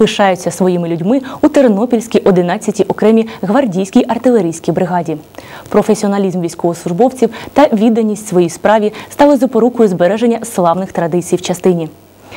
пишаються своїми людьми у Тернопільській 11-й окремій гвардійській артилерійській бригаді. Професіоналізм військовослужбовців та відданість своїй справі стали запорукою збереження славних традицій в частині.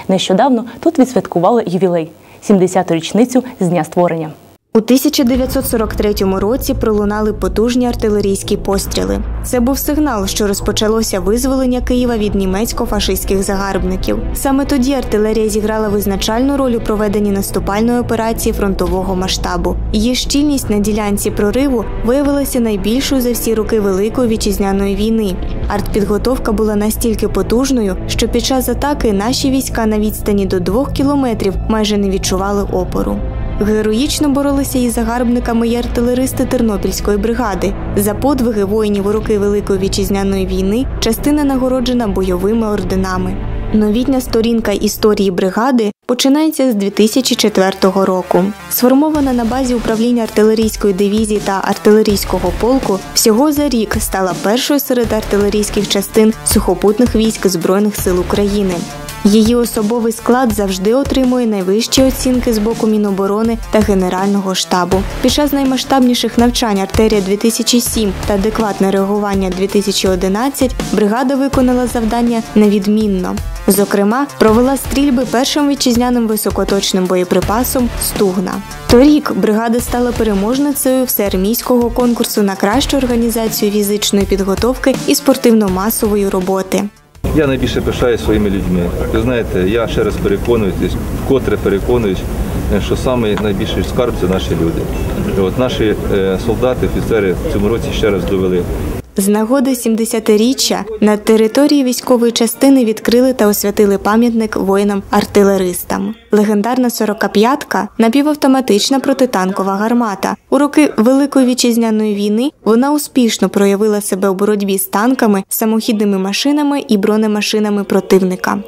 Нещодавно тут відсвяткували ювілей 70-ту річницю з дня створення. У 1943 році пролунали потужні артилерійські постріли. Це був сигнал, що розпочалося визволення Києва від німецько-фашистських загарбників. Саме тоді артилерія зіграла визначальну роль у проведенні наступальної операції фронтового масштабу. Її щільність на ділянці прориву виявилася найбільшою за всі роки Великої вітчизняної війни. Артпідготовка була настільки потужною, що під час атаки наші війська на відстані до двох кілометрів майже не відчували опору. Героїчно боролися із загарбниками і артилеристи Тернопільської бригади. За подвиги воїнів у роки Великої вітчизняної війни частина нагороджена бойовими орденами. Новітня сторінка історії бригади починається з 2004 року. Сформована на базі управління артилерійської дивізії та артилерійського полку, всього за рік стала першою серед артилерійських частин сухопутних військ Збройних сил України. Її особовий склад завжди отримує найвищі оцінки з боку Міноборони та Генерального штабу. Під час наймасштабніших навчань Артерія 2007 та адекватне реагування 2011 бригада виконала завдання невідмінно. Зокрема, провела стрільби першим вітчизняним високоточним боєприпасом Стугна. Торік бригада стала переможницею всеармійського конкурсу на кращу організацію фізичної підготовки і спортивно-масової роботи. Я найбільше пишаю своїми людьми. Ви знаєте, я ще раз переконуюсь, вкотре переконуюсь, що саме найбільший скарб це наші люди. От наші е, солдати, офіцери в цьому році ще раз довели. З нагоди 70-річчя на території військової частини відкрили та освятили пам'ятник воїнам-артилеристам. Легендарна 45-ка – напівавтоматична протитанкова гармата. У роки Великої вітчизняної війни вона успішно проявила себе у боротьбі з танками, самохідними машинами і бронемашинами противника.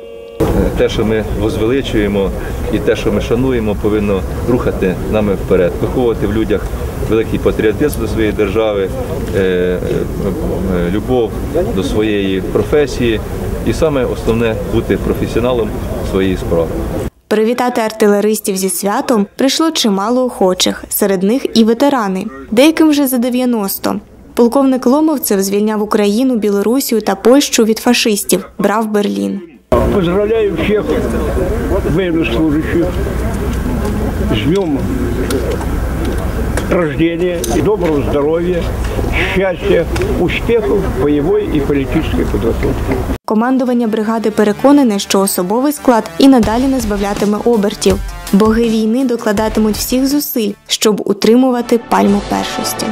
Те, що ми возвеличуємо, і те, що ми шануємо, повинно рухати нами вперед, виховувати в людях великий патріотизм до своєї держави, е, е, любов до своєї професії, і саме основне бути професіоналом своєї справи. Привітати артилеристів зі святом прийшло чимало охочих, серед них і ветерани, деяким вже за 90. Полковник Ломовцев звільняв Україну, Білорусію та Польщу від фашистів, брав Берлін. Поздравляю всех военнослужащих с днем рождения и доброго здоровья, счастья, успехов в боевой и политической подготовке. Командування бригади переконане, що особовий склад і надалі не збавлятиме обертів. Боги війни докладатимуть всіх зусиль, щоб утримувати пальму першості.